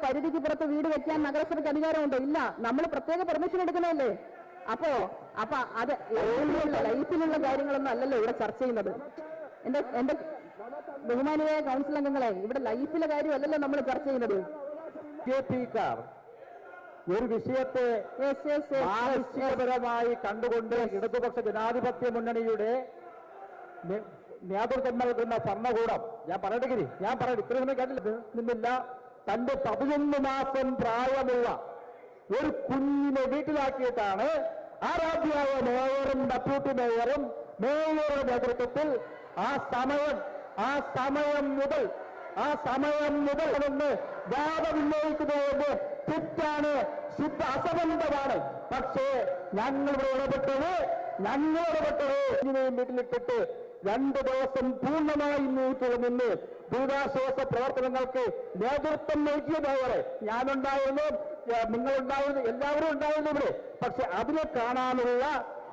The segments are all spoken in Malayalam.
പരിധിക്ക് പുറത്ത് വീട് വെക്കാൻ നഗരസഭയ്ക്ക് അധികാരമുണ്ടോ? ഇല്ല. നമ്മൾ പ്രത്യേക പെർമിഷൻ എടുക്കണമല്ലേ? അപ്പോ അപ്പൊ അത് ലൈഫിലുള്ള കാര്യങ്ങളൊന്നും അല്ലല്ലോ ഇവിടെ ചർച്ച ചെയ്യുന്നത്. എന്റെ എന്റെ ബഹുമാനിയായ കൗൺസിൽ അംഗങ്ങളെ ഇവിടെ ലൈഫിലെ കാര്യമല്ലല്ലോ നമ്മൾ ചർച്ച ചെയ്യുന്നത്. ഒരു വിഷയത്തെ. ആവശ്യപരമായി കണ്ടുകൊണ്ട് ഇടതുപക്ഷ ജനാധിപത്യ മുന്നണിയുടെ നേതൃത്വം നൽകുന്ന ഭരണകൂടം. ഞാൻ പറയട്ടെ ഗിരി. ഞാൻ പറയട്ടെ ഇത്ര സമയം കേട്ടില്ല. നിന്നില്ല. തന്റെ പതിനൊന്ന് മാസം പ്രായമുള്ള ഒരു കുഞ്ഞിനെ വീട്ടിലാക്കിയിട്ടാണ് ആരാധ്യായ മേയറും ഡെപ്യൂട്ടി മേയറും മേയറുടെ നേതൃത്വത്തിൽ ആ സമയം ആ സമയം മുതൽ ആ സമയം മുതൽ നിന്ന് വാദമുന്നയിക്കുന്നത് തെറ്റാണ് ശുദ്ധ അസംബന്ധമാണ്. പക്ഷേ ഞങ്ങൾ ഇടപെട്ടത് ഞങ്ങൾ ഇടപെട്ടത് വീട്ടിലിട്ടിട്ട് രണ്ട് ദിവസം പൂർണമായി നീട്ടിൽ നിന്ന് ദുരിതാശ്വാസ പ്രവർത്തനങ്ങൾക്ക് നേതൃത്വം നൽകിയതേവരെ ഞാനുണ്ടായിരുന്നു നിങ്ങളുണ്ടായിരുന്നു എല്ലാവരും ഉണ്ടായിരുന്നു ഇവിടെ. പക്ഷെ അതിനെ കാണാനുള്ള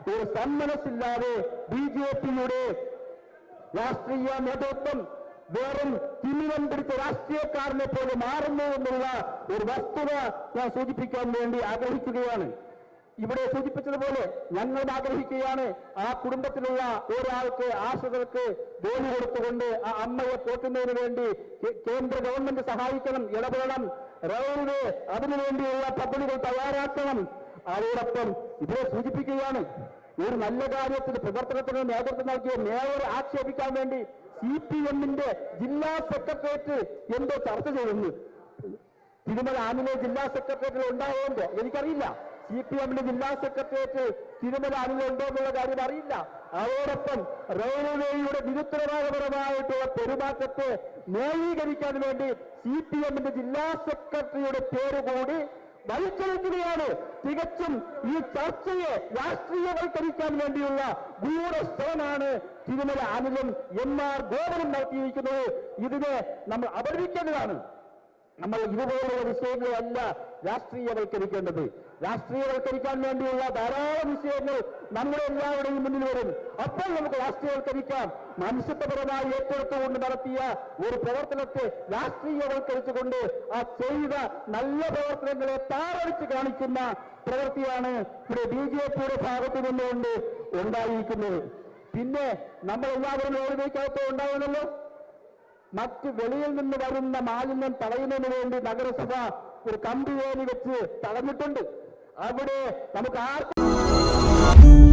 ഒരു സന്മനസ്സില്ലാതെ ബി ജെ പിയുടെ രാഷ്ട്രീയ നേതൃത്വം വെറും തിമിരം പിടിച്ച രാഷ്ട്രീയക്കാരനെ പോലെ മാറുന്നു എന്നുള്ള ഒരു വസ്തുത ഞാൻ സൂചിപ്പിക്കാൻ വേണ്ടി ആഗ്രഹിക്കുകയാണ്. ഇവിടെ സൂചിപ്പിച്ചതുപോലെ ഞങ്ങൾ ആഗ്രഹിക്കുകയാണ് ആ കുടുംബത്തിലുള്ള ഒരാൾക്ക് ആശ്രിതർക്ക് ജോലി കൊടുത്തുകൊണ്ട് ആ അമ്മയെ പോറ്റുന്നതിന് വേണ്ടി കേന്ദ്ര ഗവൺമെന്റ് സഹായിക്കണം ഇടപെടണം. റെയിൽവേ അതിനുവേണ്ടിയുള്ള പദ്ധതികൾ തയ്യാറാക്കണം. അതോടൊപ്പം ഇവരെ സൂചിപ്പിക്കുകയാണ് ഒരു നല്ല കാര്യത്തിന് പ്രവർത്തനത്തിന് നേതൃത്വം നൽകിയ മേയർ ആക്ഷേപിക്കാൻ വേണ്ടി സി പി എമ്മിന്റെ ജില്ലാ സെക്രട്ടേറിയറ്റ് എന്തോ ചർച്ച ചെയ്യുന്നു. തിരുമല ആമിനെ ജില്ലാ സെക്രട്ടേറിയറ്റിൽ ഉണ്ടാവുമെന്തോ എനിക്കറിയില്ല. സി പി എമ്മിന്റെ ജില്ലാ സെക്രട്ടേറിയറ്റ് തിരുമല ആനിലെ ഉണ്ടോ എന്നുള്ള കാര്യം അറിയില്ല. അതോടൊപ്പം റെയിൽവേയുടെ നിരുത്തരവാദപരമായിട്ടുള്ള പെരുമാറ്റത്തെ ന്യായീകരിക്കാൻ വേണ്ടി സി പി എമ്മിന്റെ ജില്ലാ സെക്രട്ടറിയുടെ പേര് കൂടി വലിച്ചെടുക്കുകയാണ് തികച്ചും ഈ ചർച്ചയെ രാഷ്ട്രീയവൽക്കരിക്കാൻ വേണ്ടിയുള്ള ഗൂഢശ്രമമാണ് തിരുമല അനിലും എം ആർ ഗോപനും നടത്തിയിരിക്കുന്നത്. ഇതിനെ നമ്മൾ അപലപിക്കേണ്ടതാണ്. നമ്മൾ ഇതുപോലുള്ള വിഷയങ്ങളല്ല രാഷ്ട്രീയവൽക്കരിക്കേണ്ടത്. രാഷ്ട്രീയവൽക്കരിക്കാൻ വേണ്ടിയുള്ള ധാരാളം വിഷയങ്ങൾ നമ്മുടെ എല്ലാവരുടെയും മുന്നിൽ വരും. അപ്പോൾ നമുക്ക് രാഷ്ട്രീയവൽക്കരിക്കാം. മനുഷ്യത്വപരമായി ഏറ്റെടുത്തുകൊണ്ട് നടത്തിയ ഒരു പ്രവർത്തനത്തെ രാഷ്ട്രീയവൽക്കരിച്ചുകൊണ്ട് ആ ചെയ്ത നല്ല പ്രവർത്തനങ്ങളെ താറടിച്ച് കാണിക്കുന്ന പ്രവൃത്തിയാണ് ഇവിടെ ബി ജെ പിയുടെ ഭാഗത്തു നിന്നുകൊണ്ട് ഉണ്ടായിരിക്കുന്നത്. പിന്നെ നമ്മൾ എല്ലാവരും ഓർമ്മയ്ക്കകത്ത് ഉണ്ടാവണമല്ലോ? മറ്റ് വെളിയിൽ നിന്ന് വരുന്ന മാലിന്യം തടയുന്നതിന് വേണ്ടി നഗരസഭ ഒരു കമ്പി വേലി വെച്ച് തടഞ്ഞിട്ടുണ്ട് അവിടെ നമുക്ക് ആർക്കും